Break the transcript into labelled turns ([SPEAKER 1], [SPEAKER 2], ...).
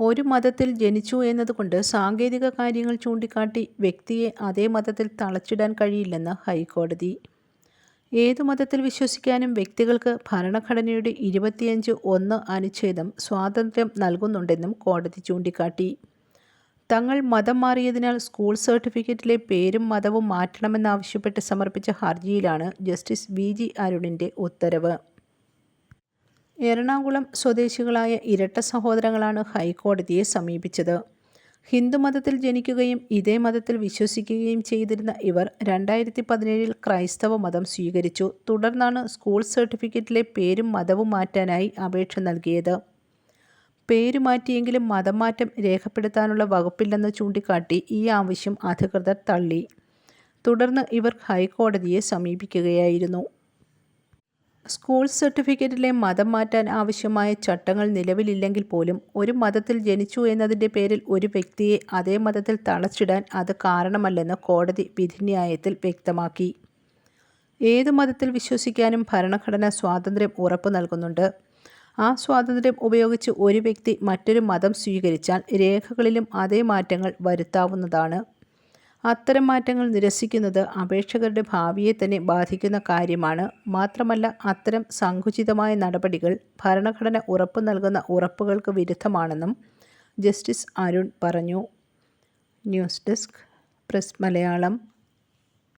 [SPEAKER 1] ഒരു മതത്തിൽ ജനിച്ചു എന്നതുകൊണ്ട് സാങ്കേതിക കാര്യങ്ങൾ ചൂണ്ടിക്കാട്ടി വ്യക്തിയെ അതേ മതത്തിൽ തളച്ചിടാൻ കഴിയില്ലെന്ന് ഹൈക്കോടതി. ഏതു മതത്തിൽ വിശ്വസിക്കാനും വ്യക്തികൾക്ക് ഭരണഘടനയുടെ ഇരുപത്തിയഞ്ച് ഒന്ന് അനുച്ഛേദം സ്വാതന്ത്ര്യം നൽകുന്നുണ്ടെന്നും കോടതി ചൂണ്ടിക്കാട്ടി. തങ്ങൾ മതം മാറിയതിനാൽ സ്കൂൾ സർട്ടിഫിക്കറ്റിലെ പേരും മതവും മാറ്റണമെന്നാവശ്യപ്പെട്ട് സമർപ്പിച്ച ഹർജിയിലാണ് ജസ്റ്റിസ് വി ജി അരുണിന്റെ ഉത്തരവ്. എറണാകുളം സ്വദേശികളായ ഇരട്ട സഹോദരങ്ങളാണ് ഹൈക്കോടതിയെ സമീപിച്ചത്. ഹിന്ദുമതത്തിൽ ജനിക്കുകയും ഇതേ മതത്തിൽ വിശ്വസിക്കുകയും ചെയ്തിരുന്ന ഇവർ രണ്ടായിരത്തി പതിനേഴിൽ ക്രൈസ്തവ മതം സ്വീകരിച്ചു. തുടർന്നാണ് സ്കൂൾ സർട്ടിഫിക്കറ്റിലെ പേരും മതവും മാറ്റാനായി അപേക്ഷ നൽകിയത്. പേര് മാറ്റിയെങ്കിലും മതം മാറ്റം രേഖപ്പെടുത്താനുള്ള വകുപ്പില്ലെന്ന് ചൂണ്ടിക്കാട്ടി ഈ ആവശ്യം അധികൃതർ തള്ളി. തുടർന്ന് ഇവർ ഹൈക്കോടതിയെ സമീപിക്കുകയായിരുന്നു. സ്കൂൾ സർട്ടിഫിക്കറ്റിലെ മതം മാറ്റാൻ ആവശ്യമായ ചട്ടങ്ങൾ നിലവിലില്ലെങ്കിൽ പോലും ഒരു മതത്തിൽ ജനിച്ചു എന്നതിന്റെ പേരിൽ ഒരു വ്യക്തിയെ അതേ മതത്തിൽ തളച്ചിടാൻ അത് കാരണമല്ലെന്ന് കോടതി വിധിന്യായത്തിൽ വ്യക്തമാക്കി. ഏത് മതത്തിൽ വിശ്വസിക്കാനും ഭരണഘടന സ്വാതന്ത്ര്യം ഉറപ്പു നൽകുന്നുണ്ട്. ആ സ്വാതന്ത്ര്യം ഉപയോഗിച്ച് ഒരു വ്യക്തി മറ്റൊരു മതം സ്വീകരിച്ചാൽ രേഖകളിലും അതേ മാറ്റങ്ങൾ വരുത്താവുന്നതാണ്. അത്തരം മാറ്റങ്ങൾ നിരസിക്കുന്നത് അപേക്ഷകരുടെ ഭാവിയെ തന്നെ ബാധിക്കുന്ന കാര്യമാണ്. മാത്രമല്ല അത്തരം സങ്കുചിതമായ നടപടികൾ ഭരണഘടന ഉറപ്പ് നൽകുന്ന ഉറപ്പുകൾക്ക് വിരുദ്ധമാണെന്നും ജസ്റ്റിസ് അരുൺ പറഞ്ഞു. News desk press Malayalam.